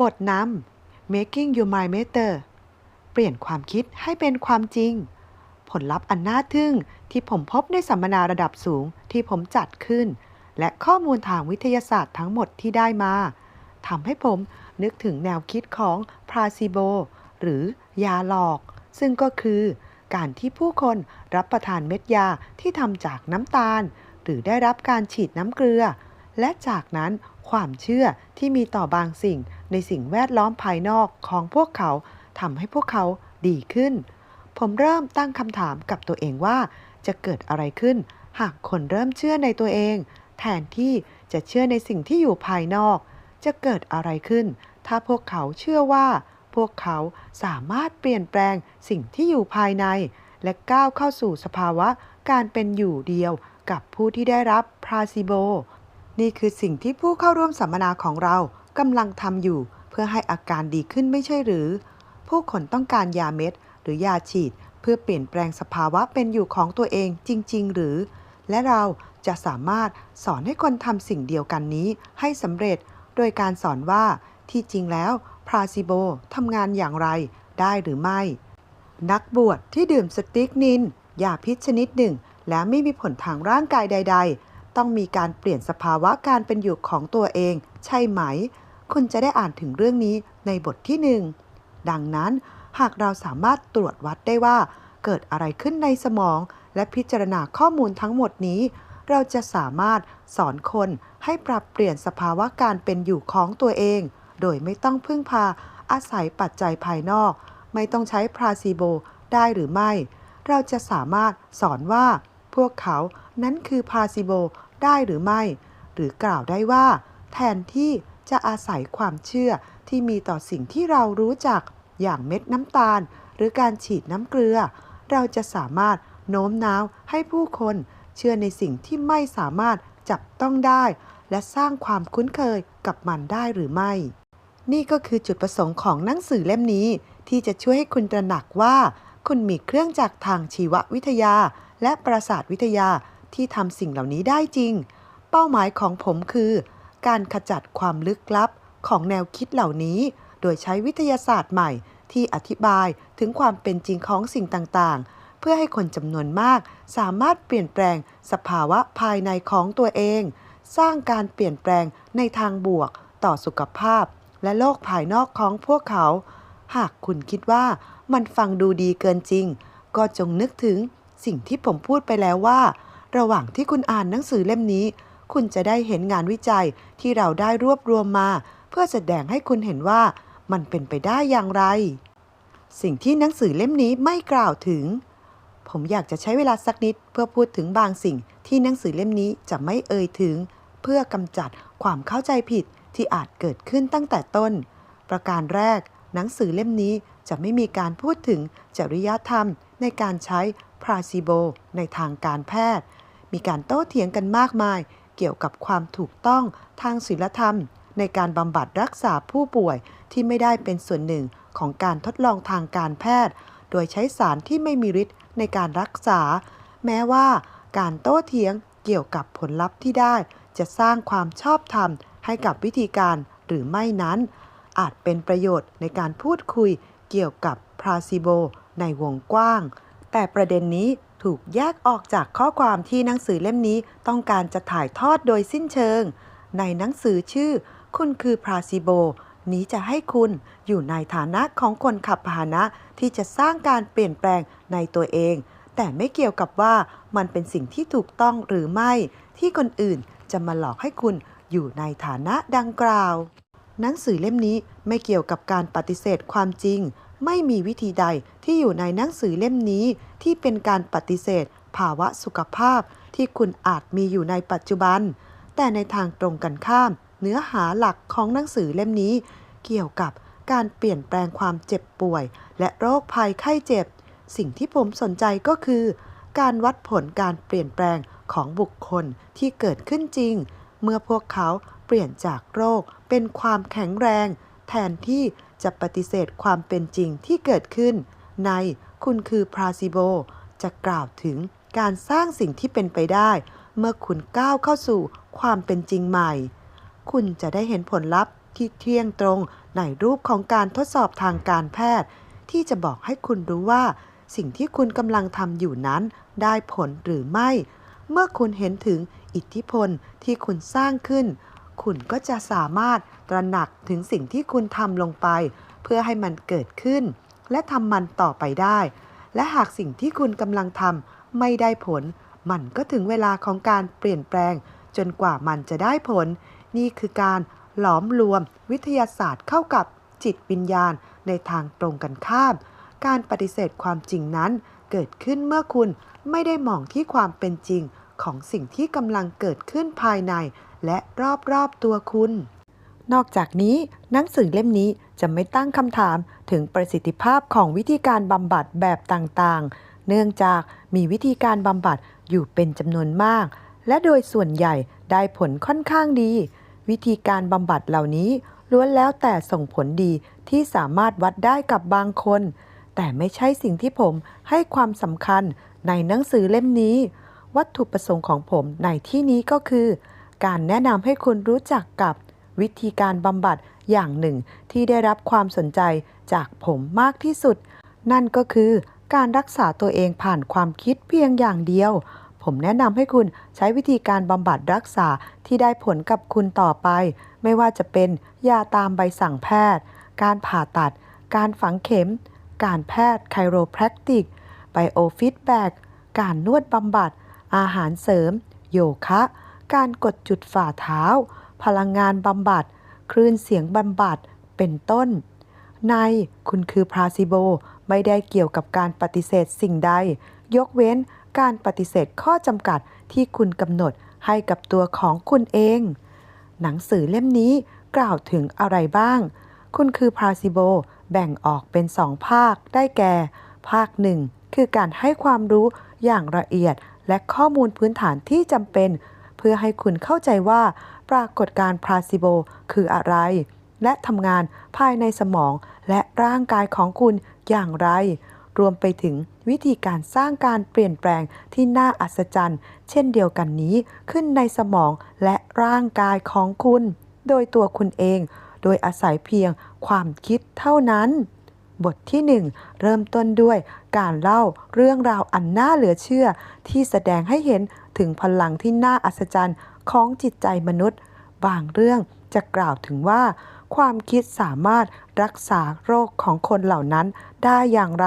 บทนำ Making Your Mind Matter เปลี่ยนความคิดให้เป็นความจริง ผลลัพธ์อันน่าทึ่งที่ผมพบในสัมมนาระดับสูงที่ผมจัดขึ้น และข้อมูลทางวิทยาศาสตร์ทั้งหมดที่ได้มาทำให้ผมนึกถึงแนวคิดของพราซิโบหรือยาหลอก ซึ่งก็คือการที่ผู้คนรับประทานเม็ดยาที่ทำจากน้ำตาล หรือได้รับการฉีดน้ำเกลือ และจากนั้นความเชื่อที่มีต่อบางสิ่งในสิ่งแวดล้อมภายนอกของพวกเขาทำให้พวกเขาดีขึ้น ผมเริ่มตั้งคำถามกับตัวเองว่า จะเกิดอะไรขึ้น หากคนเริ่มเชื่อในตัวเอง แทนที่จะเชื่อในสิ่งที่อยู่ภายนอก จะเกิดอะไรขึ้น ถ้าพวกเขาเชื่อว่า พวกเขาสามารถเปลี่ยนแปลงสิ่งที่อยู่ภายใน และก้าวเข้าสู่สภาวะการเป็นอยู่เดียว กับผู้ที่ได้รับพราซิโบ นี่คือสิ่งที่ผู้เข้าร่วมสัมมนาของเรากำลังทำอยู่ เพื่อให้อาการดีขึ้นไม่ใช่หรือ ผู้คนต้องการยาเม็ด หรือยาฉีด เพื่อเปลี่ยนแปลงสภาวะเป็นอยู่ของตัวเองจริง ๆ หรือ และเราจะสามารถสอนให้คนทำสิ่งเดียวกันนี้ให้สำเร็จ โดยการสอนว่าที่จริงแล้วพราซิโบทำงานอย่างไรได้หรือไม่ นักบวชที่ดื่มสติ๊กนินยาพิษชนิดหนึ่ง และไม่มีผลทางร่างกายใด ๆ ต้องมีการเปลี่ยนสภาวะการเป็นอยู่ของตัวเอง ใช่ไหม คุณจะได้อ่านถึงเรื่องนี้ในบทที่หนึ่งดังนั้นหากเราสามารถตรวจวัดได้ว่า เกิดอะไรขึ้นในสมอง และพิจารณาข้อมูลทั้งหมดนี้ เราจะสามารถสอนคนให้ปรับเปลี่ยนสภาวะการเป็นอยู่ของตัวเอง โดยไม่ต้องพึ่งพาอาศัยปัจจัยภายนอก ไม่ต้องใช้พราซีโบได้หรือไม่ เราจะสามารถสอนว่า พวกเขานั้นคือพาซิโบได้หรือไม่ หรือกล่าวได้ว่า แทนที่จะอาศัยความเชื่อที่มีต่อสิ่งที่เรารู้จักอย่างเม็ดน้ำตาล หรือการฉีดน้ำเกลือ เราจะสามารถโน้มน้าวให้ผู้คนเชื่อในสิ่งที่ไม่สามารถจับต้องได้ และสร้างความคุ้นเคยกับมันได้หรือไม่ นี่ก็คือจุดประสงค์ของหนังสือเล่มนี้ ที่จะช่วยให้คุณตระหนักว่า คุณมีเครื่องจักรทางชีววิทยา และประสาทวิทยาที่ทำสิ่งเหล่านี้ได้จริง เป้าหมายของผมคือ การขจัดความลึกลับของแนวคิดเหล่านี้ โดยใช้วิทยาศาสตร์ใหม่ที่อธิบายถึงความเป็นจริงของสิ่งต่างๆ เพื่อให้คนจำนวนมาก สามารถเปลี่ยนแปลงสภาวะภายในของตัวเอง สร้างการเปลี่ยนแปลงในทางบวกต่อสุขภาพ และโลกภายนอกของพวกเขา หากคุณคิดว่า มันฟังดูดีเกินจริง ก็จงนึกถึงสิ่งที่ผมพูดไปแล้วว่า ระหว่างที่คุณอ่านหนังสือเล่มนี้ คุณจะได้เห็นงานวิจัยที่เราได้รวบรวมมา เพื่อแสดงให้คุณเห็นว่ามันเป็นไปได้อย่างไร สิ่งที่หนังสือเล่มนี้ไม่กล่าวถึง ผมอยากจะใช้เวลาสักนิดเพื่อพูดถึงบางสิ่งที่หนังสือเล่มนี้จะไม่เอ่ยถึง เพื่อกำจัดความเข้าใจผิดที่อาจเกิดขึ้นตั้งแต่ต้น ประการแรก หนังสือเล่มนี้ จะไม่มีการพูดถึงจริยธรรมในการใช้พราซิโบในทางการแพทย์ มีการโต้เถียงกันมากมาย เกี่ยวกับความถูกต้องทางศีลธรรม ในการบำบัดรักษาผู้ป่วยที่ไม่ได้เป็นส่วนหนึ่งของการทดลองทางการแพทย์ โดยใช้สารที่ไม่มีฤทธิ์ในการรักษา แม้ว่าการโต้เถียงเกี่ยวกับผลลัพธ์ที่ได้ จะสร้างความชอบธรรมให้กับวิธีการหรือไม่นั้น อาจเป็นประโยชน์ในการพูดคุย เกี่ยวกับพราซิโบในวงกว้าง แต่ประเด็นนี้ถูกแยกออกจากข้อความที่หนังสือเล่มนี้ต้องการจะถ่ายทอดโดยสิ้นเชิง ในหนังสือชื่อ คุณคือพราซิโบ นี้จะให้คุณอยู่ในฐานะของคนขับพาหนะที่จะสร้างการเปลี่ยนแปลงในตัวเอง แต่ไม่เกี่ยวกับว่ามันเป็นสิ่งที่ถูกต้องหรือไม่ ที่คนอื่นจะมาหลอกให้คุณอยู่ในฐานะดังกล่าว หนังสือเล่มนี้ไม่เกี่ยวกับการปฏิเสธความจริง ไม่มีวิธีใดที่อยู่ในหนังสือเล่มนี้ที่เป็นการปฏิเสธ ภาวะสุขภาพที่คุณอาจมีอยู่ในปัจจุบัน แต่ในทางตรงกันข้าม เนื้อหาหลักของหนังสือเล่มนี้ เกี่ยวกับการเปลี่ยนแปลงความเจ็บป่วย และโรคภัยไข้เจ็บ สิ่งที่ผมสนใจก็คือ การวัดผลการเปลี่ยนแปลงของบุคคลที่เกิดขึ้นจริง เมื่อพวกเขา เปลี่ยนจากโรคเป็นความแข็งแรง แทนที่จะปฏิเสธความเป็นจริงที่เกิดขึ้น ในคุณคือพราซิโบ จะกล่าวถึงการสร้างสิ่งที่เป็นไปได้ เมื่อคุณก้าวเข้าสู่ความเป็นจริงใหม่ คุณจะได้เห็นผลลัพธ์ที่เที่ยงตรงในรูปของการทดสอบทางการแพทย์ ที่จะบอกให้คุณรู้ว่า สิ่งที่คุณกำลังทำอยู่นั้น ได้ผลหรือไม่ เมื่อคุณเห็นถึงอิทธิพลที่คุณสร้างขึ้น คุณก็จะสามารถตระหนักถึงสิ่งที่คุณทำลงไป เพื่อให้มันเกิดขึ้น และทำมันต่อไปได้ และหากสิ่งที่คุณกำลังทำไม่ได้ผล มันก็ถึงเวลาของการเปลี่ยนแปลง จนกว่ามันจะได้ผล นี่คือการหลอมรวมวิทยาศาสตร์เข้ากับจิตวิญญาณในทางตรงกันข้าม การปฏิเสธความจริงนั้น เกิดขึ้นเมื่อคุณไม่ได้มองที่ความเป็นจริงของสิ่งที่กำลังเกิดขึ้นภายใน และรอบๆตัวคุณ นอกจากนี้หนังสือเล่มนี้จะไม่ตั้งคำถามถึงประสิทธิภาพของวิธีการบำบัดแบบต่างๆ เนื่องจากมีวิธีการบำบัดอยู่เป็นจำนวนมาก และโดยส่วนใหญ่ได้ผลค่อนข้างดี วิธีการบำบัดเหล่านี้ล้วนแล้วแต่ส่งผลดีที่สามารถวัดได้กับบางคน แต่ไม่ใช่สิ่งที่ผมให้ความสำคัญในหนังสือเล่มนี้ วัตถุประสงค์ของผมในที่นี้ก็คือ การแนะนำให้คุณรู้จักกับวิธีการบำบัดอย่างหนึ่ง ที่ได้รับความสนใจจากผมมากที่สุด นั่นก็คือการรักษาตัวเองผ่านความคิดเพียงอย่างเดียว ผมแนะนำให้คุณใช้วิธีการบำบัดรักษาที่ได้ผลกับคุณต่อไป ไม่ว่าจะเป็นยาตามใบสั่งแพทย์ การผ่าตัด การฝังเข็ม การแพทย์ไคโรแพคติกไบโอฟีดแบกการนวดบำบัด อาหารเสริม โยคะ การกดจุดฝ่าเท้า พลังงานบำบัด คลื่นเสียงบำบัด เป็นต้น ในคุณคือพราซิโบไม่ได้เกี่ยวกับการปฏิเสธสิ่งใด ยกเว้นการปฏิเสธข้อจำกัดที่คุณกำหนดให้กับตัวของคุณเอง หนังสือเล่มนี้กล่าวถึงอะไรบ้าง คุณคือพราซิโบแบ่งออกเป็นสองภาคได้แก่ ภาคหนึ่งคือการให้ความรู้อย่างละเอียดและข้อมูลพื้นฐานที่จำเป็น พื่อให้คุณเข้าใจว่าปรากฏการณ์พราซิโบคืออะไร และทำงานภายในสมองและร่างกายของคุณอย่างไร รวมไปถึงวิธีการสร้างการเปลี่ยนแปลงที่น่าอัศจรรย์ เช่นเดียวกันนี้ขึ้นในสมองและร่างกายของคุณ โดยตัวคุณเอง โดยอาศัยเพียงความคิดเท่านั้น บทที่ 1 เริ่มต้นด้วยการเล่าเรื่องราวอันน่าเหลือเชื่อที่แสดงให้เห็น ถึงพลังที่น่าอัศจรรย์ของจิตใจมนุษย์ บางเรื่องจะกล่าวถึงว่า ความคิดสามารถรักษาโรคของคนเหล่านั้นได้อย่างไร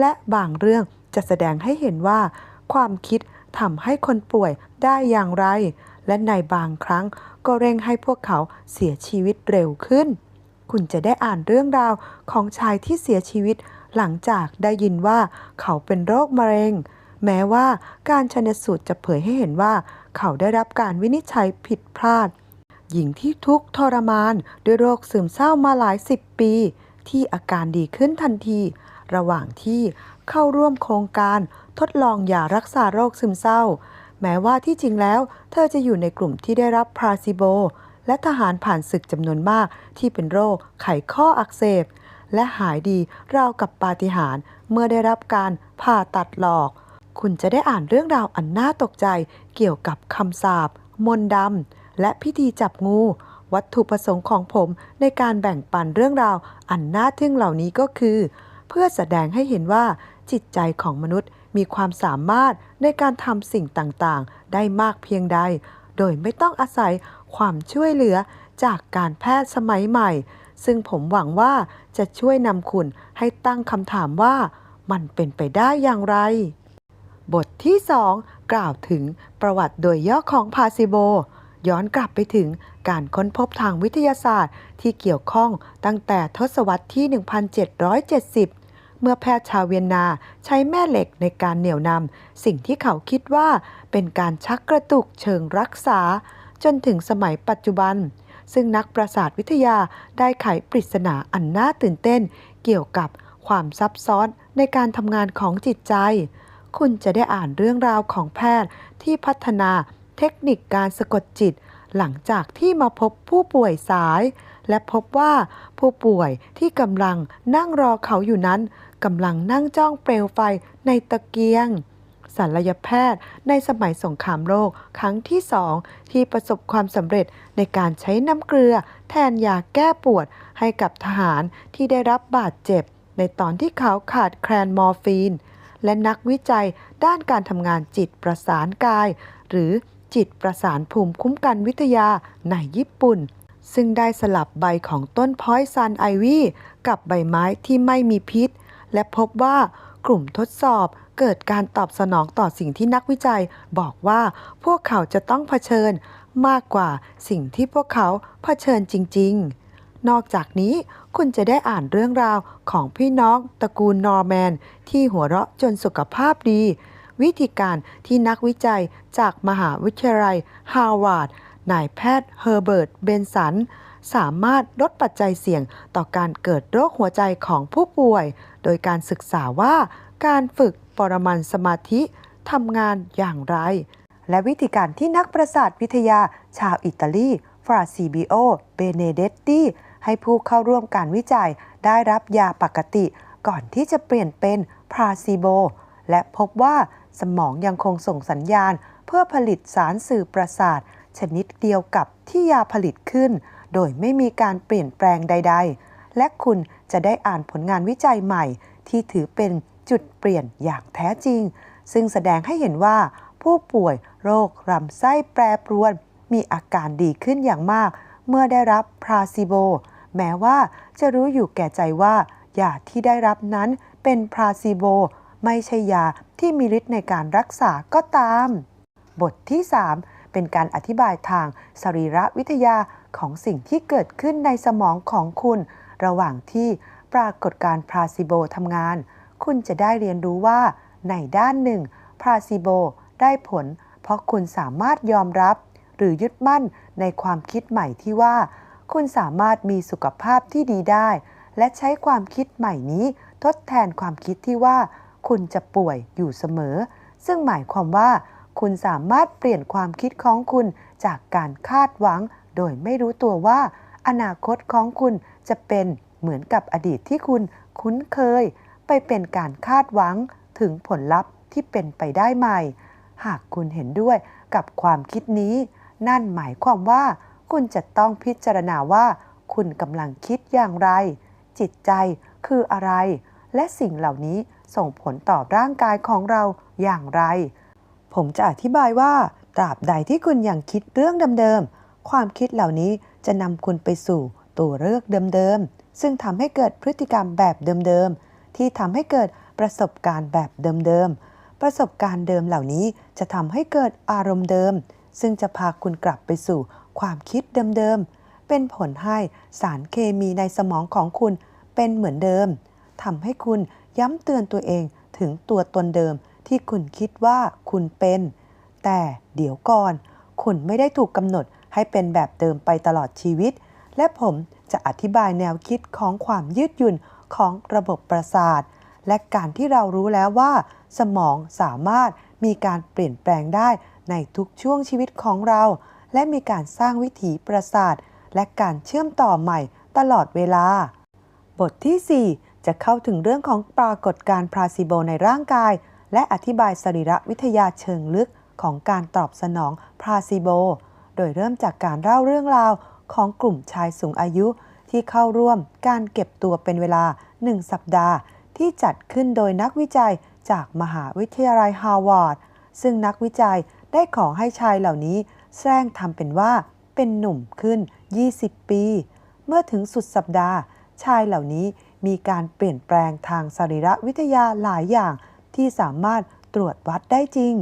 และบางเรื่องจะแสดงให้เห็นว่า ความคิดทำให้คนป่วยได้อย่างไร และในบางครั้งก็เร่งให้พวกเขาเสียชีวิตเร็วขึ้น คุณจะได้อ่านเรื่องราวของชายที่เสียชีวิต หลังจากได้ยินว่าเขาเป็นโรคมะเร็ง แม้ว่าการชนสูตรจะเผยให้เห็นว่า เขาได้รับการวินิจฉัยผิดพลาด หญิงที่ทุกข์ทรมาน ด้วยโรคซึมเศร้ามาหลายสิบปี ที่อาการดีขึ้นทันที ระหว่างที่เข้าร่วมโครงการทดลองยารักษาโรคซึมเศร้า แม้ว่าที่จริงแล้ว เธอจะอยู่ในกลุ่มที่ได้รับพราซิโบ และทหารผ่านศึกจำนวนมากที่เป็นโรคไขข้ออักเสบและหายดีราวกับปาฏิหาริย์เมื่อได้รับการผ่าตัดหลอก คุณจะได้อ่านเรื่องราวอันน่าตกใจเกี่ยวกับคำสาปมนดำ และพิธีจับงู วัตถุประสงค์ของผมในการแบ่งปันเรื่องราวอันน่าทึ่งเหล่านี้ก็คือ เพื่อแสดงให้เห็นว่าจิตใจของมนุษย์มีความสามารถในการทำสิ่งต่างๆ ได้มากเพียงใด โดยไม่ต้องอาศัยความช่วยเหลือจากการแพทย์สมัยใหม่ ซึ่งผมหวังว่าจะช่วยนำคุณให้ตั้งคำถามว่ามันเป็นไปได้อย่างไร บทที่ 2 กล่าวถึงประวัติโดยย่อของพาซิโบ ย้อนกลับไปถึงการค้นพบทางวิทยาศาสตร์ที่เกี่ยวข้องตั้งแต่ทศวรรษที่ 1770 เมื่อแพทย์ชาวเวียนนาใช้แม่เหล็กในการเหนี่ยวนำสิ่งที่เขาคิดว่าเป็นการชักกระตุกเชิงรักษา จนถึงสมัยปัจจุบัน ซึ่งนักประสาทวิทยาได้ไขปริศนาอันน่าตื่นเต้น เกี่ยวกับความซับซ้อนในการทำงานของจิตใจ คุณจะได้อ่านเรื่องราวของแพทย์ที่พัฒนาเทคนิคการสะกดจิต หลังจากที่มาพบผู้ป่วยสาย และพบว่าผู้ป่วยที่กำลังนั่งรอเขาอยู่นั้นกำลังนั่งจ้องเปลวไฟในตะเกียงศัลยแพทย์ในสมัยสงครามโลกครั้งที่สองที่ประสบความสำเร็จในการใช้น้ำเกลือ แทนยาแก้ปวดให้กับทหารที่ได้รับบาดเจ็บ ในตอนที่เขาขาดแคลนมอร์ฟีน และนักวิจัยด้านการทำงานจิตประสานกาย หรือจิตประสานภูมิคุ้มกันวิทยาในญี่ปุ่น ซึ่งได้สลับใบของต้นพอยซันไอวี่กับใบไม้ที่ไม่มีพิษ และพบว่ากลุ่มทดสอบเกิดการตอบสนองต่อสิ่งที่นักวิจัย บอกว่าพวกเขาจะต้องเผชิญมากกว่าสิ่งที่พวกเขาเผชิญจริง ๆ นอกจากนี้ คุณจะได้อ่านเรื่องราวของพี่น้องตระกูลนอร์แมน ที่หัวเราะจนสุขภาพดี วิธีการที่นักวิจัยจากมหาวิทยาลัยฮาร์วาร์ดนายแพทย์เฮอร์เบิร์ต เบนสัน สามารถลดปัจจัยเสี่ยงต่อการเกิดโรคหัวใจของผู้ป่วย โดยการศึกษาว่าการฝึกปรมันสมาธิทำงานอย่างไร และวิธีการที่นักประสาทวิทยาชาวอิตาลี ฟราซิบิโอ เบเนเดตตี ให้ผู้เข้าร่วมการวิจัยได้รับยาปกติ ก่อนที่จะเปลี่ยนเป็นพราซิโบ และพบว่าสมองยังคงส่งสัญญาณ เพื่อผลิตสารสื่อประสาท ชนิดเดียวกับที่ยาผลิตขึ้น โดยไม่มีการเปลี่ยนแปลงใด ๆ และคุณจะได้อ่านผลงานวิจัยใหม่ ที่ถือเป็นจุดเปลี่ยนอย่างแท้จริง ซึ่งแสดงให้เห็นว่า ผู้ป่วยโรคลำไส้แปรปรวน มีอาการดีขึ้นอย่างมาก เมื่อได้รับพราซิโบ แม้ว่าจะรู้อยู่แก่ใจว่ายาที่ได้รับนั้นเป็นพราซิโบ ไม่ใช่ยาที่มีฤทธิ์ในการรักษาก็ตาม บทที่ 3 เป็นการอธิบายทางสรีระวิทยาของสิ่งที่เกิดขึ้นในสมองของคุณ ระหว่างที่ปรากฏการพราซิโบทำงาน คุณจะได้เรียนรู้ว่า ในด้านหนึ่งพราซิโบได้ผล เพราะคุณสามารถยอมรับ หรือยึดมั่นในความคิดใหม่ที่ว่า คุณสามารถมีสุขภาพที่ดีได้ และใช้ความคิดใหม่นี้ทดแทนความคิดที่ว่า คุณจะป่วยอยู่เสมอ ซึ่งหมายความว่า คุณสามารถเปลี่ยนความคิดของคุณจากการคาดหวัง โดยไม่รู้ตัวว่า อนาคตของคุณจะเป็นเหมือนกับอดีตที่คุณคุ้นเคย ไปเป็นการคาดหวังถึงผลลัพธ์ที่เป็นไปได้ใหม่ หากคุณเห็นด้วยกับความคิดนี้ นั่นหมายความว่า คุณจะต้องพิจารณาว่า คุณกำลังคิดอย่างไร จิตใจคืออะไร และสิ่งเหล่านี้ส่งผลต่อร่างกายของเราอย่างไร ผมจะอธิบายว่า ตราบใดที่คุณยังคิดเรื่องเดิมๆ ความคิดเหล่านี้จะนำคุณไปสู่ตัวเลือกเดิมๆ ซึ่งทำให้เกิดพฤติกรรมแบบเดิมๆ ที่ทำให้เกิดประสบการณ์แบบเดิมๆ ประสบการณ์เดิมเหล่านี้จะทำให้เกิดอารมณ์เดิม ซึ่งจะพาคุณกลับไปสู่ ความคิดเดิมๆ เป็นผลให้สารเคมีในสมองของคุณเป็นเหมือนเดิมทำให้คุณย้ำเตือนตัวเองถึงตัวตนเดิมที่คุณคิดว่าคุณเป็น แต่เดี๋ยวก่อน คุณไม่ได้ถูกกำหนดให้เป็นแบบเดิมไปตลอดชีวิต และผมจะอธิบายแนวคิดของความยืดหยุ่นของระบบประสาท และการที่เรารู้แล้วว่า สมองสามารถมีการเปลี่ยนแปลงได้ในทุกช่วงชีวิตของเรา และมีการสร้างวิถีประสาท และการเชื่อมต่อใหม่ตลอดเวลา บทที่ 4 จะเข้าถึงเรื่องของปรากฏการ์พลาซิโบในร่างกาย และอธิบายสรีระวิทยาเชิงลึกของการตอบสนองพลาซิโบ โดยเริ่มจากการเล่าเรื่องราวของกลุ่มชายสูงอายุที่เข้าร่วมการเก็บตัวเป็นเวลา 1 สัปดาห์ ที่จัดขึ้นโดยนักวิจัยจากมหาวิทยาลัยฮาร์วาร์ดซึ่งนักวิจัยได้ขอให้ชายเหล่านี้ แสร้งทำเป็นว่าเป็นหนุ่มขึ้น 20 ปี เมื่อถึงสุดสัปดาห์ ชายเหล่านี้มีการเปลี่ยนแปลงทางสรีระวิทยาหลายอย่างที่สามารถตรวจวัดได้จริง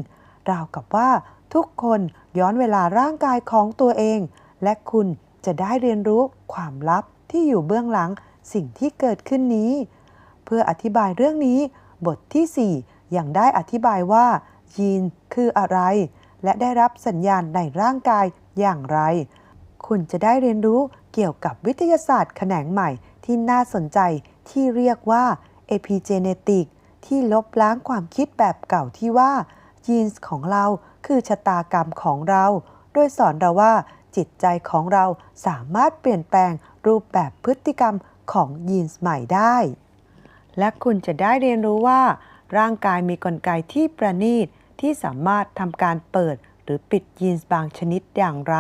ราวกับว่าทุกคนย้อนเวลาร่างกายของตัวเอง และคุณจะได้เรียนรู้ความลับที่อยู่เบื้องหลังสิ่งที่เกิดขึ้นนี้ เพื่ออธิบายเรื่องนี้ บทที่ 4 ยังได้อธิบายว่ายีนคืออะไร และได้รับสัญญาณในร่างกายอย่างไร คุณจะได้เรียนรู้เกี่ยวกับวิทยาศาสตร์แขนงใหม่ที่น่าสนใจที่เรียกว่า epigenetic ที่ลบล้างความคิดแบบเก่าที่ว่า ยีนส์ของเราคือชะตากรรมของเรา โดยสอนเราว่าจิตใจของเราสามารถเปลี่ยนแปลงรูปแบบพฤติกรรมของยีนส์ใหม่ได้ และคุณจะได้เรียนรู้ว่า ร่างกายมีกลไกที่ประณีต ที่สามารถทำการเปิดหรือปิดยีนส์บางชนิดอย่างไร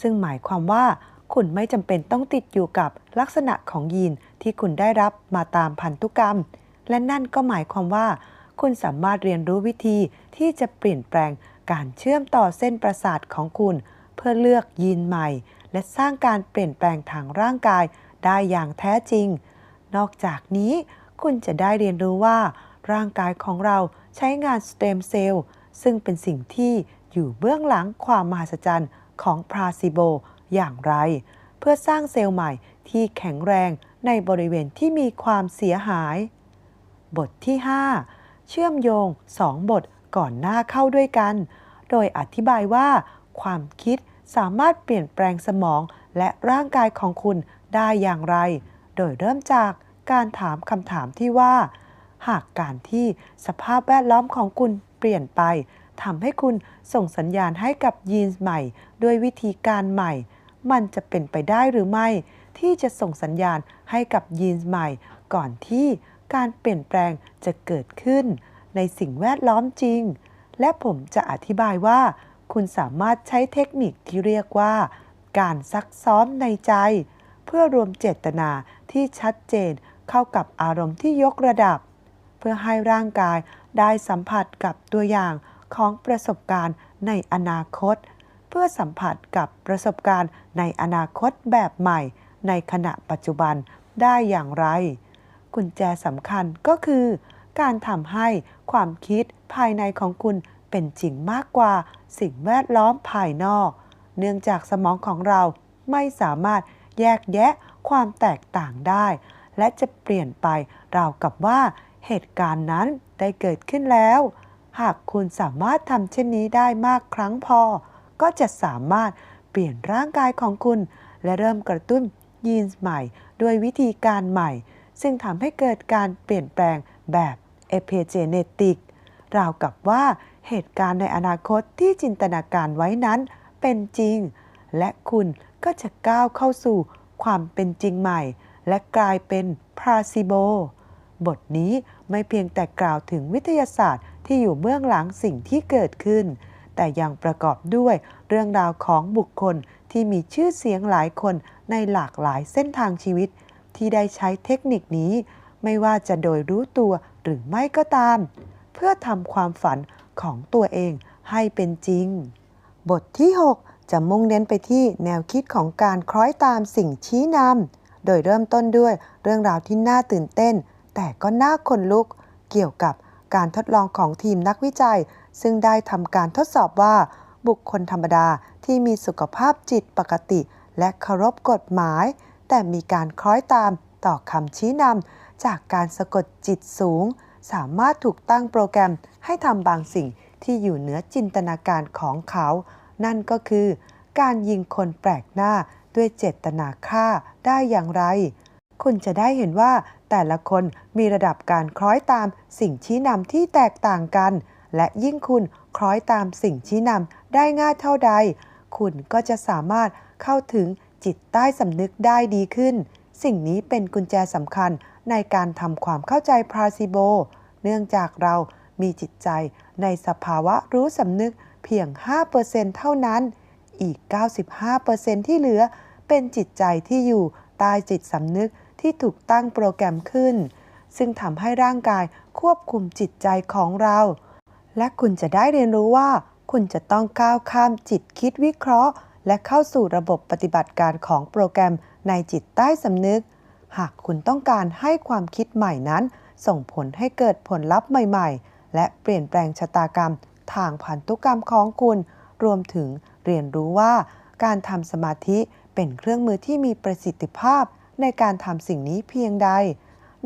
ซึ่งหมายความว่าคุณไม่จำเป็นต้องติดอยู่กับลักษณะของยีนที่คุณได้รับมาตามพันธุกรรม และนั่นก็หมายความว่า คุณสามารถเรียนรู้วิธีที่จะเปลี่ยนแปลงการเชื่อมต่อเส้นประสาทของคุณ เพื่อเลือกยีนใหม่ และสร้างการเปลี่ยนแปลงทางร่างกายได้อย่างแท้จริง นอกจากนี้คุณจะได้เรียนรู้ว่า ร่างกายของเรา ใช้งานสเต็มเซลล์ซึ่งเป็นสิ่งที่อยู่เบื้องหลังความมหัศจรรย์ของพราซิโบอย่างไร เพื่อสร้างเซลล์ใหม่ที่แข็งแรงในบริเวณที่มีความเสียหาย บทที่ 5 เชื่อมโยง 2 บทก่อนหน้าเข้าด้วยกัน โดยอธิบายว่า ความคิดสามารถเปลี่ยนแปลงสมองและร่างกายของคุณได้อย่างไร โดยเริ่มจากการถามคำถามที่ว่า หากการที่สภาพแวดล้อมของคุณเปลี่ยนไปทำให้คุณส่งสัญญาณให้กับยีนส์ใหม่ ด้วยวิธีการใหม่ มันจะเป็นไปได้หรือไม่ ที่จะส่งสัญญาณให้กับยีนส์ใหม่ ก่อนที่การเปลี่ยนแปลงจะเกิดขึ้น ในสิ่งแวดล้อมจริง และผมจะอธิบายว่า คุณสามารถใช้เทคนิคที่เรียกว่า การซักซ้อมในใจ เพื่อรวมเจตนาที่ชัดเจนเข้ากับอารมณ์ที่ยกระดับ เพื่อให้ร่างกายได้สัมผัสกับตัวอย่างของประสบการณ์ในอนาคต เพื่อสัมผัสกับประสบการณ์ในอนาคตแบบใหม่ ในขณะปัจจุบันได้อย่างไร กุญแจสำคัญก็คือ การทำให้ความคิดภายในของคุณเป็นจริงมากกว่าสิ่งแวดล้อมภายนอก เนื่องจากสมองของเราไม่สามารถแยกแยะความแตกต่างได้ และจะเปลี่ยนไปราวกับว่า เหตุการณ์นั้นได้เกิดขึ้นแล้ว หากคุณสามารถทำเช่นนี้ได้มากครั้งพอ ก็จะสามารถเปลี่ยนร่างกายของคุณ และเริ่มกระตุ้นยีนส์ใหม่ ด้วยวิธีการใหม่ ซึ่งทำให้เกิดการเปลี่ยนแปลงแบบเอเพเจเนติกราวกับว่าเหตุการณ์ในอนาคตที่จินตนาการไว้นั้นเป็นจริง และคุณก็จะก้าวเข้าสู่ความเป็นจริงใหม่ และกลายเป็นพราซิโบบทนี้ ไม่เพียงแต่กล่าวถึงวิทยาศาสตร์ที่อยู่เบื้องหลังสิ่งที่เกิดขึ้น แต่ยังประกอบด้วยเรื่องราวของบุคคลที่มีชื่อเสียงหลายคนในหลากหลายเส้นทางชีวิต ที่ได้ใช้เทคนิคนี้ ไม่ว่าจะโดยรู้ตัวหรือไม่ก็ตาม เพื่อทำความฝันของตัวเองให้เป็นจริง บทที่ 6 จะมุ่งเน้นไปที่แนวคิดของการคล้อยตามสิ่งชี้นำโดยเริ่มต้นด้วยเรื่องราวที่น่าตื่นเต้น แต่ก็น่าขนลุกเกี่ยวกับการทดลองของทีมนักวิจัย ซึ่งได้ทำการทดสอบว่า บุคคลธรรมดาที่มีสุขภาพจิตปกติ และเคารพกฎหมาย แต่มีการคล้อยตามต่อคำชี้นำจากการสะกดจิตสูง สามารถถูกตั้งโปรแกรมให้ทำบางสิ่งที่อยู่เหนือจินตนาการของเขา นั่นก็คือ การยิงคนแปลกหน้าด้วยเจตนาฆ่าได้อย่างไร คุณจะได้เห็นว่า แต่ละคนมีระดับการคล้อยตามสิ่งชี้นำที่แตกต่างกัน และยิ่งคุณคล้อยตามสิ่งชี้นำได้ง่ายเท่าใด คุณก็จะสามารถเข้าถึงจิตใต้สำนึกได้ดีขึ้น สิ่งนี้เป็นกุญแจสำคัญในการทำความเข้าใจพราซิโบ เนื่องจากเรามีจิตใจในสภาวะรู้สำนึกเพียง 5%เท่านั้น อีก 95%ที่เหลือเป็นจิตใจที่อยู่ใต้จิตสำนึก ที่ถูกตั้งโปรแกรมขึ้น ซึ่งทำให้ร่างกายควบคุมจิตใจของเรา และคุณจะได้เรียนรู้ว่า คุณจะต้องก้าวข้ามจิตคิดวิเคราะห์ และเข้าสู่ระบบปฏิบัติการของโปรแกรมในจิตใต้สำนึก หากคุณต้องการให้ความคิดใหม่นั้น ส่งผลให้เกิดผลลัพธ์ใหม่ ๆ และเปลี่ยนแปลงชะตากรรม ทางพันธุกรรมของคุณ รวมถึงเรียนรู้ว่าการทำสมาธิเป็นเครื่องมือที่มีประสิทธิภาพ ในการทำสิ่งนี้เพียงใด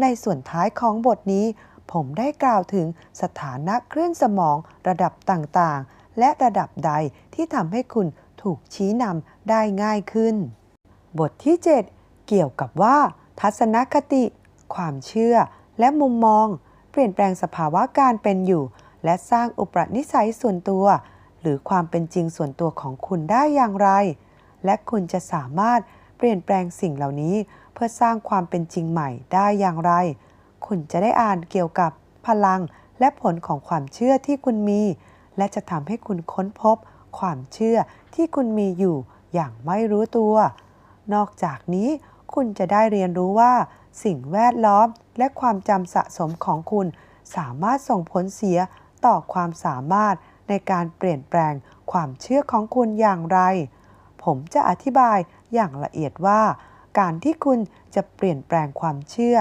ในส่วนท้ายของบทนี้ ผมได้กล่าวถึงสถานะคลื่นสมองระดับต่างๆ และระดับใดที่ทำให้คุณถูกชี้นำได้ง่ายขึ้น บทที่ 7 เกี่ยวกับว่า ทัศนคติ ความเชื่อ และมุมมอง เปลี่ยนแปลงสภาวะการเป็นอยู่ และสร้างอุปนิสัยส่วนตัว หรือความเป็นจริงส่วนตัวของคุณได้อย่างไร และคุณจะสามารถเปลี่ยนแปลงสิ่งเหล่านี้ เพื่อสร้างความเป็นจริงใหม่ได้อย่างไร คุณจะได้อ่านเกี่ยวกับพลังและผลของความเชื่อที่คุณมี และจะทำให้คุณค้นพบความเชื่อที่คุณมีอยู่อย่างไม่รู้ตัว นอกจากนี้คุณจะได้เรียนรู้ว่า สิ่งแวดล้อมและความจำสะสมของคุณ สามารถส่งผลเสียต่อความสามารถในการเปลี่ยนแปลงความเชื่อของคุณอย่างไร ผมจะอธิบายอย่างละเอียดว่า การที่คุณจะเปลี่ยนแปลงความเชื่อ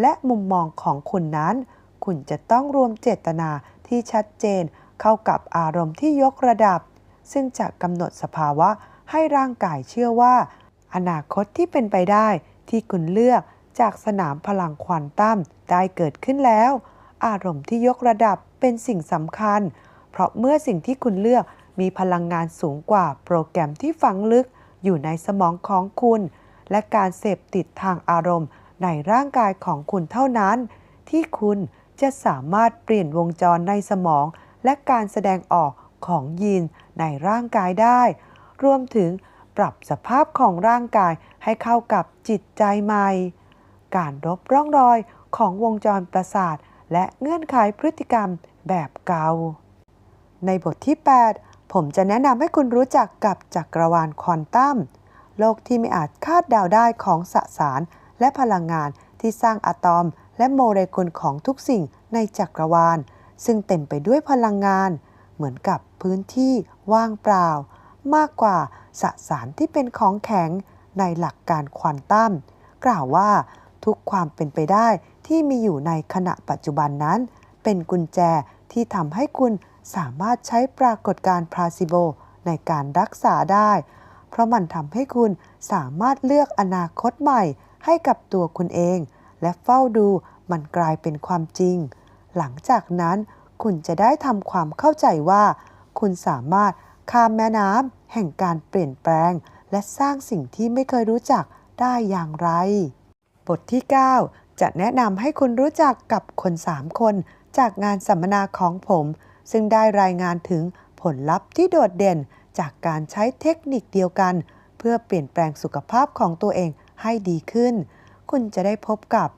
และมุมมองของคุณนั้น คุณจะต้องรวมเจตนาที่ชัดเจน เข้ากับอารมณ์ที่ยกระดับ ซึ่งจะกำหนดสภาวะให้ร่างกายเชื่อว่า อนาคตที่เป็นไปได้ที่คุณเลือกจากสนามพลังควอนตัมได้เกิดขึ้นแล้ว อารมณ์ที่ยกระดับเป็นสิ่งสำคัญ เพราะเมื่อสิ่งที่คุณเลือกมีพลังงานสูงกว่าโปรแกรมที่ฝังลึกอยู่ในสมองของคุณ และการเสพติดทางอารมณ์ในร่างกายของคุณเท่านั้น ที่คุณจะสามารถเปลี่ยนวงจรในสมอง และการแสดงออกของยีนในร่างกายได้ รวมถึงปรับสภาพของร่างกายให้เข้ากับจิตใจใหม่ การรบร่องรอยของวงจรประสาท และเงื่อนไขพฤติกรรมแบบเก่า ในบทที่ 8 ผมจะแนะนำให้คุณรู้จักกับจักรวาลควอนตัม โลกที่ไม่อาจคาดเดาได้ของสสารและพลังงานที่สร้างอะตอมและโมเลกุลของทุกสิ่งในจักรวาล ซึ่งเต็มไปด้วยพลังงาน เหมือนกับพื้นที่ว่างเปล่า มากกว่าสสารที่เป็นของแข็งในหลักการควอนตัมกล่าวว่าทุกความเป็นไปได้ที่มีอยู่ในขณะปัจจุบันนั้น เป็นกุญแจที่ทำให้คุณสามารถใช้ปรากฏการณ์พลาซิโบในการรักษาได้ เพราะมันทำให้คุณสามารถเลือกอนาคตใหม่ให้กับตัวคุณเอง และเฝ้าดูมันกลายเป็นความจริง หลังจากนั้นคุณจะได้ทำความเข้าใจว่า คุณสามารถข้ามแม่น้ำแห่งการเปลี่ยนแปลง และสร้างสิ่งที่ไม่เคยรู้จักได้อย่างไร บทที่ 9 จะแนะนำให้คุณรู้จักกับคน 3 คน จากงานสัมมนาของผม ซึ่งได้รายงานถึงผลลัพธ์ที่โดดเด่น จากการใช้เทคนิคเดียวกัน เพื่อเปลี่ยนแปลงสุขภาพของตัวเองให้ดีขึ้น คุณจะได้พบกับ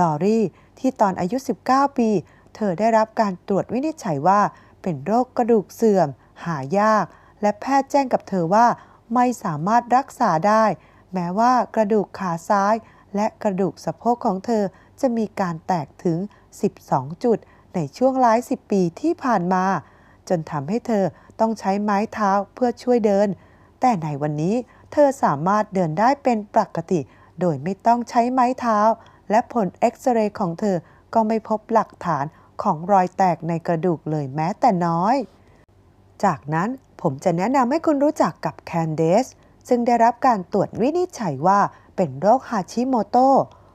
ลอรี่ที่ตอนอายุ 19 ปี เธอได้รับการตรวจวินิจฉัยว่า เป็นโรคกระดูกเสื่อม หายาก และแพทย์แจ้งกับเธอว่า ไม่สามารถรักษาได้ แม้ว่ากระดูกขาซ้าย และกระดูกสะโพกของเธอจะมีการแตกถึง 12 จุด ในช่วงหลายสิบปีที่ผ่านมา จนทำให้เธอ ต้องใช้ไม้เท้าเพื่อช่วยเดิน แต่ในวันนี้เธอสามารถเดินได้เป็นปกติ โดยไม่ต้องใช้ไม้เท้า และผลเอ็กซเรย์ของเธอก็ไม่พบหลักฐานของรอยแตกในกระดูกเลยแม้แต่น้อย จากนั้นผมจะแนะนำให้คุณรู้จักกับแคนเดสซึ่งได้รับการตรวจวินิจฉัยว่าเป็นโรคฮาชิโมโต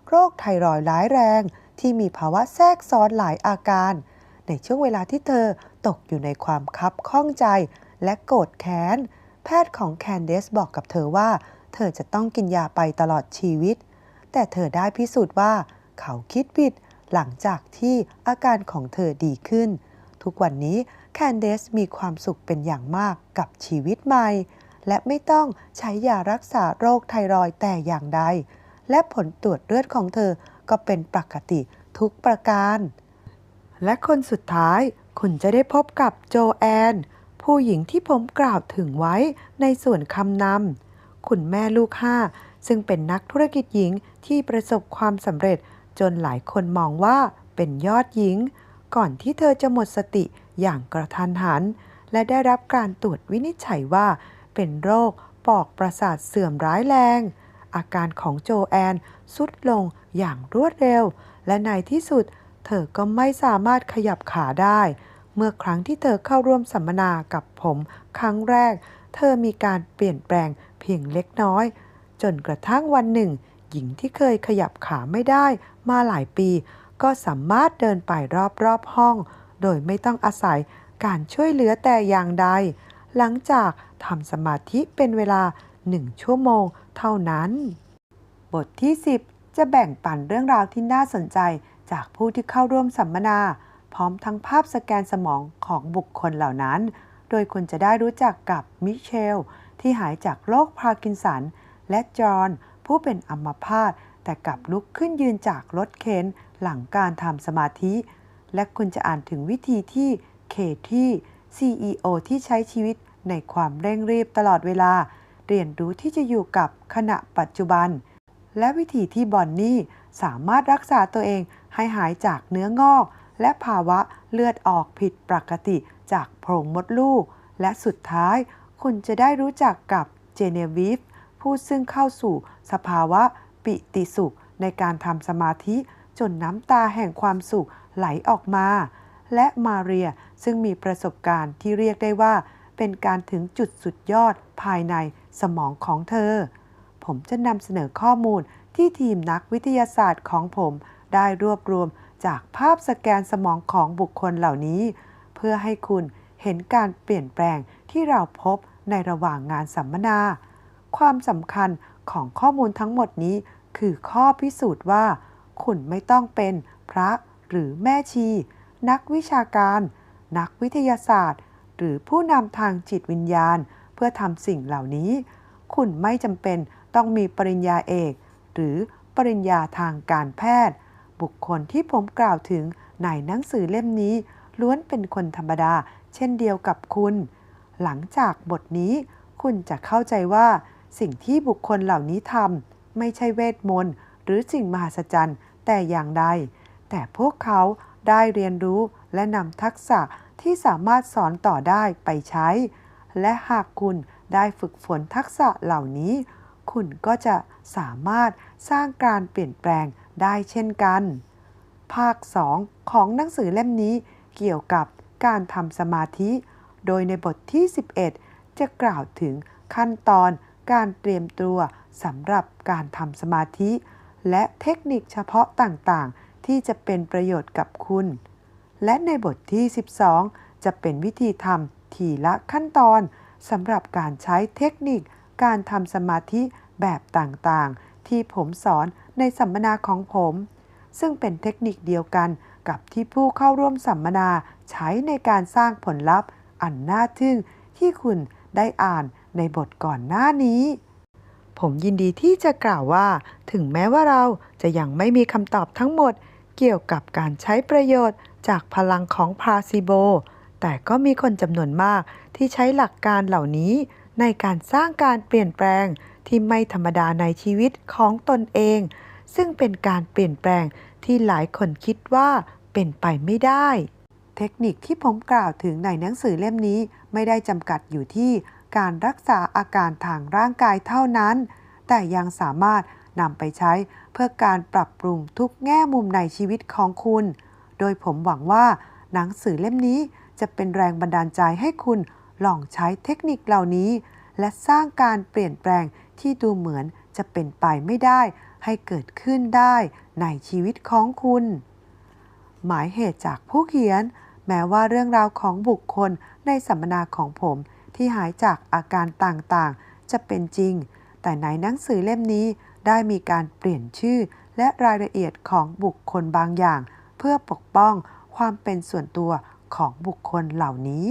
โรคไทรอยด์ร้ายแรง ที่มีภาวะแทรกซ้อนหลายอาการ ในช่วงเวลาที่เธอตกอยู่ในความคับข้องใจ และโกรธแค้น แพทย์ของแคนเดสบอกกับเธอว่า เธอจะต้องกินยาไปตลอดชีวิต แต่เธอได้พิสูจน์ว่า เขาคิดผิดหลังจากที่อาการของเธอดีขึ้น ทุกวันนี้แคนเดสมีความสุขเป็นอย่างมากกับชีวิตใหม่ และไม่ต้องใช้ยารักษาโรคไทรอยแต่อย่างใด และผลตรวจเลือดของเธอก็เป็นปกติทุกประการ และคนสุดท้ายคุณจะได้พบกับโจแอน ผู้หญิงที่ผมกล่าวถึงไว้ในส่วนคำนำคุณแม่ลูกห้าซึ่งเป็นนักธุรกิจหญิงที่ประสบความสำเร็จจนหลายคนมองว่าเป็นยอดหญิง ก่อนที่เธอจะหมดสติอย่างกระทันหัน และได้รับการตรวจวินิจฉัยว่า เป็นโรคปอกประสาทเสื่อมร้ายแรง อาการของโจแอนสุดลงอย่างรวดเร็ว และในที่สุด เธอก็ไม่สามารถขยับขาได้ เมื่อครั้งที่เธอเข้าร่วมสัมมนากับผมครั้งแรก เธอมีการเปลี่ยนแปลงเพียงเล็กน้อย จนกระทั่งวันหนึ่ง หญิงที่เคยขยับขาไม่ได้มาหลายปี ก็สามารถเดินไปรอบๆห้อง โดยไม่ต้องอาศัยการช่วยเหลือแต่อย่างใด หลังจากทำสมาธิเป็นเวลาหนึ่งชั่วโมงเท่านั้น บทที่ 10 จะแบ่งปันเรื่องราวที่น่าสนใจ จากผู้ที่เข้าร่วมสัมมนา พร้อมทั้งภาพสแกนสมองของบุคคลเหล่านั้น โดยคุณจะได้รู้จักกับมิเชล ที่หายจากโรคพาร์กินสัน และจอห์นผู้เป็นอัมพาตแต่กลับลุกขึ้นยืนจากรถเข็นหลังการทำสมาธิ และคุณจะอ่านถึงวิธีที่เคที่ CEO ที่ใช้ชีวิตในความเร่งรีบตลอดเวลา เรียนรู้ที่จะอยู่กับขณะปัจจุบัน และวิธีที่บอนนี่สามารถรักษาตัวเอง ให้หายจากเนื้องอก และภาวะเลือดออกผิดปกติจากโพรงมดลูก และสุดท้าย คุณจะได้รู้จักกับเจเนวิฟผู้ซึ่งเข้าสู่สภาวะปิติสุขในการทำสมาธิจนน้ำตาแห่งความสุขไหลออกมา และมาเรียซึ่งมีประสบการณ์ที่เรียกได้ว่า เป็นการถึงจุดสุดยอดภายในสมองของเธอ ผมจะนำเสนอข้อมูลที่ทีมนักวิทยาศาสตร์ของผม ได้รวบรวมจากภาพสแกนสมองของบุคคลเหล่านี้ เพื่อให้คุณเห็นการเปลี่ยนแปลงที่เราพบในระหว่างงานสัมมนา ความสำคัญของข้อมูลทั้งหมดนี้ คือข้อพิสูจน์ว่า คุณไม่ต้องเป็นพระหรือแม่ชี นักวิชาการ นักวิทยาศาสตร์ หรือผู้นำทางจิตวิญญาณ เพื่อทำสิ่งเหล่านี้ คุณไม่จำเป็นต้องมีปริญญาเอก หรือปริญญาทางการแพทย์ บุคคลที่ผมกล่าวถึงในหนังสือเล่มนี้ ล้วนเป็นคนธรรมดา เช่นเดียวกับคุณ หลังจากบทนี้ คุณจะเข้าใจว่า สิ่งที่บุคคลเหล่านี้ทำไม่ใช่เวทมนต์หรือสิ่งมหัศจรรย์แต่อย่างใด แต่พวกเขาได้เรียนรู้และนำทักษะที่สามารถสอนต่อได้ไปใช้ และหากคุณได้ฝึกฝนทักษะเหล่านี้ คุณก็จะสามารถสร้างการเปลี่ยนแปลง ได้เช่นกัน ภาค 2 ของหนังสือเล่มนี้เกี่ยวกับการทำสมาธิ โดยในบทที่ 11 จะกล่าวถึงขั้นตอนการเตรียมตัวสำหรับการทำสมาธิ และเทคนิคเฉพาะต่างๆ ที่จะเป็นประโยชน์กับคุณ และในบทที่ 12 จะเป็นวิธีทำทีละขั้นตอนสำหรับการใช้เทคนิคการทำสมาธิแบบต่างๆ ที่ผมสอน ในสัมมนาของผม ซึ่งเป็นเทคนิคเดียวกันกับที่ผู้เข้าร่วมสัมมนาใช้ในการสร้างผลลัพธ์ อันน่าทึ่งที่คุณได้อ่านในบทก่อนหน้านี้ ผมยินดีที่จะกล่าวว่า ถึงแม้ว่าเราจะยังไม่มีคำตอบทั้งหมด เกี่ยวกับการใช้ประโยชน์จากพลังของพาซิโบ แต่ก็มีคนจำนวนมากที่ใช้หลักการเหล่านี้ ในการสร้างการเปลี่ยนแปลงที่ไม่ธรรมดาในชีวิตของตนเอง ซึ่งเป็นการเปลี่ยนแปลงที่หลายคนคิดว่าเป็นไปไม่ได้ เทคนิคที่ผมกล่าวถึงในหนังสือเล่มนี้ไม่ได้จำกัดอยู่ที่การรักษาอาการทางร่างกายเท่านั้น แต่ยังสามารถนำไปใช้เพื่อการปรับปรุงทุกแง่มุมในชีวิตของคุณ โดยผมหวังว่าหนังสือเล่มนี้จะเป็นแรงบันดาลใจให้คุณลองใช้เทคนิคเหล่านี้ และสร้างการเปลี่ยนแปลงที่ดูเหมือนจะเป็นไปไม่ได้ ให้เกิดขึ้นได้ในชีวิตของคุณ หมายเหตุจากผู้เขียน แม้ว่าเรื่องราวของบุคคลในสัมมนาของผมที่หายจากอาการต่างๆ จะเป็นจริง แต่ในหนังสือเล่มนี้ได้มีการเปลี่ยนชื่อและรายละเอียดของบุคคลบางอย่าง เพื่อปกป้องความเป็นส่วนตัวของบุคคลเหล่านี้